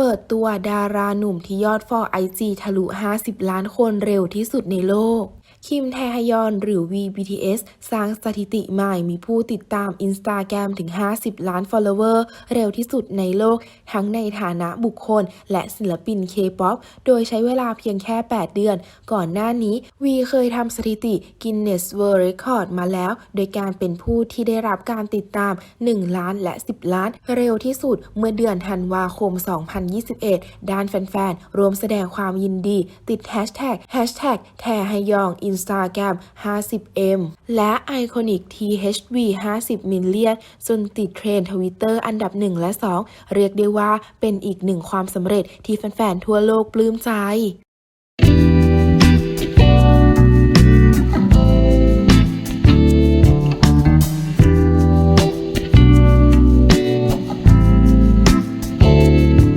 เปิดตัวดาราหนุ่มที่ยอดฟอไอจีทะลุ 50 ล้านคนเร็วที่สุดในโลก คิมแทฮยอนหรือ VBTS สร้างสถิติใหม่มีผู้ติดตามอินสตาแกรมถึง 50 ล้าน follower เร็วที่สุดในโลก ทั้งในฐานะบุคคล และศิลปิน K-POP โดยใช้เวลาเพียงแค่ 8 เดือน ก่อนหน้านี้ วีเคยทำสถิติ Guinness World Record มาแล้ว โดยการเป็นผู้ที่ได้รับการติดตาม 1 ล้านและ 10 ล้าน เร็วที่สุดเมื่อเดือนธันวาคม 2021 ด้านแฟนๆรวมแสดงความยินดี ติดแฮชแท็กแฮชแท็กแทฮยองอินสตาแกรม 50M และไอคอนิก THV 50มิลเลียนจนติดเทรนทวิตเตอร์อันดับ 1 และ 2 เรียกได้ว่าเป็นอีกหนึ่งความสำเร็จที่แฟนๆ ทั่วโลกปลื้มใจ